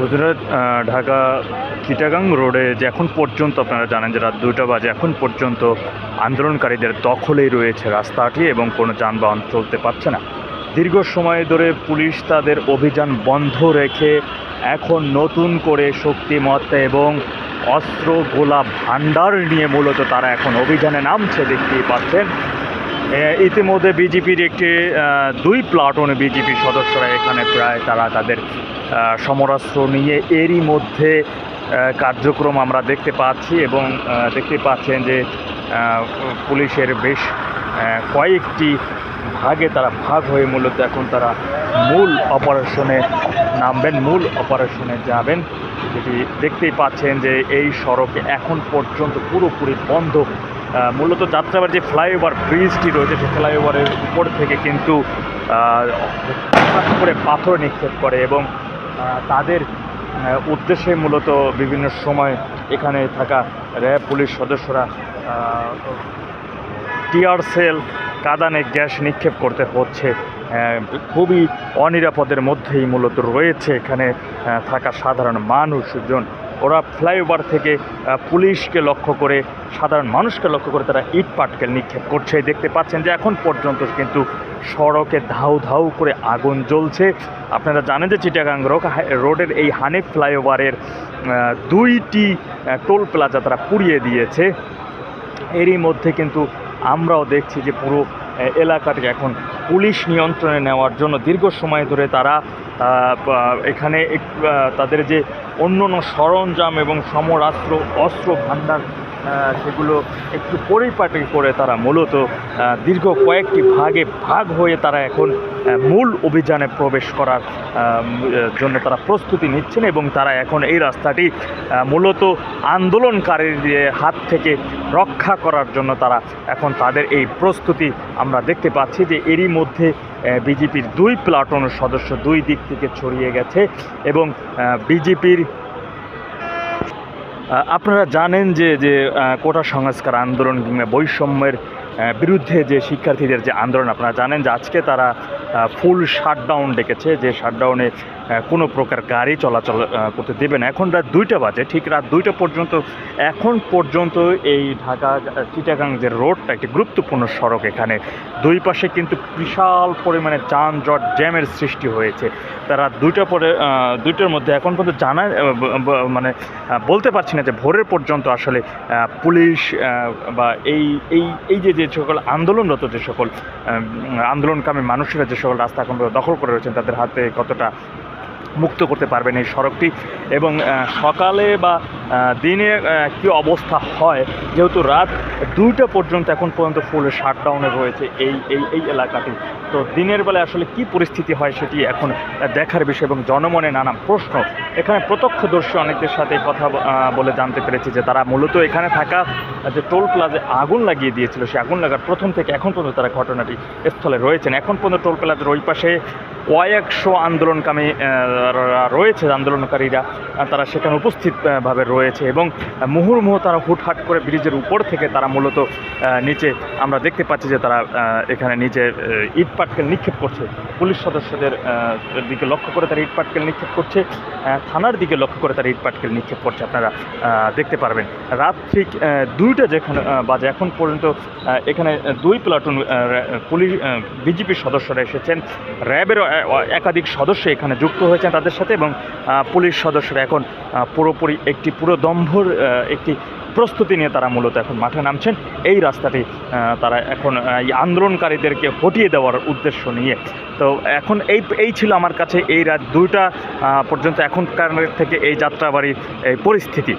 গুজরাট ঢাকা, চিটাগাং রোডে যে এখন পর্যন্ত আপনারা জানেন যে রাত দুইটা বাজে, এখন পর্যন্ত আন্দোলনকারীদের দখলেই রয়েছে রাস্তাটি এবং কোনো যানবাহন চলতে পারছে না। দীর্ঘ সময় ধরে পুলিশ তাদের অভিযান বন্ধ রেখে এখন নতুন করে শক্তিমত্তা এবং অস্ত্র গোলা ভাণ্ডার নিয়ে মূলত তারা এখন অভিযানে নামছে, দেখতেই পাচ্ছেন। ইতিমধ্যে বিজেপির একটি দুই প্লাটুন বিজেপি সদস্যরা এখানে প্রায় তারা তাদের সমরাস্ত্র নিয়ে এরই মধ্যে কার্যক্রম আমরা দেখতে পাচ্ছি এবং দেখতে পাচ্ছেন যে পুলিশের বেশ কয়েকটি ভাগে তারা ভাগ হয়ে মূলত এখন তারা মূল অপারেশনে নামবেন, মূল অপারেশনে যাবেন। যেটি দেখতেই পাচ্ছেন যে এই সড়কে এখন পর্যন্ত পুরোপুরি বন্ধ। মূলত যাত্রাবার যে ফ্লাইওভার, ব্রিজটি রয়েছে, সেই ফ্লাইওভারের উপর থেকে কিন্তু করে পাথর নিক্ষেপ করে এবং তাদের উদ্দেশ্যে মূলত বিভিন্ন সময় এখানে থাকা র্যাব পুলিশ সদস্যরা টিয়ার সেল, কাদানে গ্যাস নিক্ষেপ করতে হচ্ছে। খুবই অনিরাপদের মধ্যেই মূলত রয়েছে এখানে থাকা সাধারণ মানুষজন। ওরা ফ্লাইওভার থেকে পুলিশকে লক্ষ্য করে, সাধারণ মানুষকে লক্ষ্য করে তারা ইট পাটকেল নিক্ষেপ করছে। দেখতে পাচ্ছেন যে এখন পর্যন্ত কিন্তু সড়কে ধাউ ধাউ করে আগুন জ্বলছে। আপনারা জানেন যে চিটাগাং রোড- রোডের এই হানিফ ফ্লাইওভারের দুইটি টোল প্লাজা তারা পুড়িয়ে দিয়েছে। এরই মধ্যে কিন্তু আমরাও দেখছি যে পুরো আহ, এলাকাটি এখন পুলিশ নিয়ন্ত্রণে নেওয়ার জন্য দীর্ঘ সময় ধরে তারা এখানে তাদের যে অন্য অন্য সরঞ্জাম এবং সমরাস্ত্র অস্ত্র ভাণ্ডার সেগুলো একটু পরিপাটি করে তারা মূলত দীর্ঘ কয়েকটি ভাগে ভাগ হয়ে তারা এখন মূল অভিযানে প্রবেশ করার জন্য তারা প্রস্তুতি নিচ্ছেন এবং তারা এখন এই রাস্তাটি মূলত আন্দোলনকারীর হাত থেকে রক্ষা করার জন্য তারা এখন তাদের এই প্রস্তুতি আমরা দেখতে পাচ্ছি যে এরই মধ্যে বিজেপির দুই প্লাটুন সদস্য দুই দিক থেকে ছড়িয়ে গেছে এবং বিজেপির আপনারা জানেন যে যে কোটা সংস্কার আন্দোলন কিংবা বৈষম্যের বিরুদ্ধে যে শিক্ষার্থীদের যে আন্দোলন, আপনারা জানেন যে আজকে তারা ফুল শাটডাউন ডেকেছে, যে শাটডাউনে কোনো প্রকার গাড়ি চলাচল করতে দেবে না। এখন রাত দুইটা বাজে, ঠিক রাত দুইটা পর্যন্ত, এখন পর্যন্ত এই ঢাকা, চিটাগাং যে রোডটা, একটি গুরুত্বপূর্ণ সড়ক এখানে। দুই পাশে কিন্তু বিশাল পরিমাণে যানজট, জ্যামের সৃষ্টি হয়েছে। তারা দুইটা পরে দুইটার মধ্যে এখন পর্যন্ত জানা মানে বলতে পারছি না যে ভোরের পর্যন্ত আসলে পুলিশ বা এই এই এই যে যে সকল আন্দোলনরত যে সকল আন্দোলনকামী মানুষেরা যে সকল রাস্তা এখন দখল করে রয়েছেন, তাদের হাতে কতটা মুক্ত করতে পারবেন এই সড়কটি এবং সকালে বা দিনে কী অবস্থা হয়, যেহেতু রাত দুইটা পর্যন্ত এখন পর্যন্ত ফুল শাটডাউনে রয়েছে এই এই এই এলাকাটি। তো দিনের বেলায় আসলে কি পরিস্থিতি হয় সেটি এখন দেখার বিষয় এবং জনমনে নানা প্রশ্ন। এখানে প্রত্যক্ষদর্শী অনেকদের সাথে কথা বলে জানতে পেরেছি যে তারা মূলত এখানে থাকা যে টোল প্লাজে আগুন লাগিয়ে দিয়েছিল সেই আগুন লাগার প্রথম থেকে এখন পর্যন্ত তারা ঘটনাটি স্থলে রয়েছেন। এখন পর্যন্ত টোল প্লাজার ওই পাশে কয়েকশো আন্দোলনকামী রয়েছে আন্দোলনকারীরা তারা সেখানে উপস্থিতভাবে রয়েছে এবং মুহুর্মুহু তারা হুটহাট করে ব্রিজের উপর থেকে তারা মূলত নিচে আমরা দেখতে পাচ্ছি যে তারা এখানে নিচে ইট পাটকেল নিক্ষেপ করছে। পুলিশ সদস্যদের দিকে লক্ষ্য করে তারা ইট পাটকেল নিক্ষেপ করছে থানার দিকে লক্ষ্য করে তারা ইট পাটকেল নিক্ষেপ করছে, আপনারা দেখতে পারবেন। রাত ঠিক দুইটা যেখানে বাজে, এখন পর্যন্ত এখানে দুই প্লাটুন পুলিশ বিজেপির সদস্যরা এসেছেন। র্যাবেরও একাধিক সদস্য এখানে যুক্ত হয়েছেন। তাদের সাথে এবং পুলিশ সদস্যরা এখন পুরোপুরি একটি পুরো দম্ভর একটি প্রস্তুতি নিয়ে তারা মূলত এখন মাঠে নামছেন। এই রাস্তাটি তারা এখন এই আন্দোলনকারীদেরকে হটিয়ে দেওয়ার উদ্দেশ্য নিয়ে। তো এখন এই এই ছিল আমার কাছে এই রাত দুইটা পর্যন্ত এখনকার থেকে এই যাত্রাবাড়ির এই পরিস্থিতি।